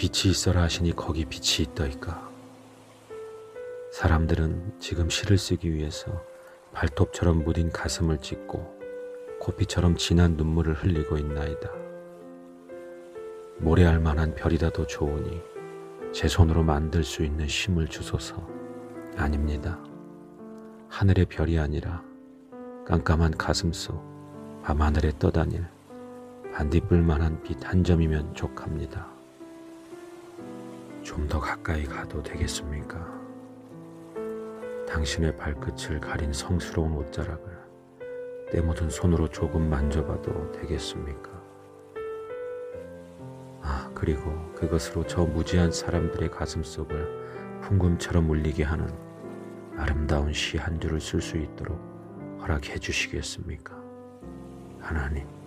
빛이 있어라 하시니 거기 빛이 있더이까. 사람들은 지금 시를 쓰기 위해서 발톱처럼 무딘 가슴을 찢고 코피처럼 진한 눈물을 흘리고 있나이다. 모래알 만한 별이라도 좋으니 제 손으로 만들 수 있는 힘을 주소서. 아닙니다. 하늘의 별이 아니라 깜깜한 가슴 속 밤하늘에 떠다닐 반딧불만한 빛 한 점이면 족합니다. 좀 더 가까이 가도 되겠습니까? 당신의 발끝을 가린 성스러운 옷자락을 때 묻은 손으로 조금 만져봐도 되겠습니까? 아, 그리고 그것으로 저 무지한 사람들의 가슴 속을 풍금처럼 울리게 하는 아름다운 시 한 줄을 쓸 수 있도록 허락해 주시겠습니까? 하나님.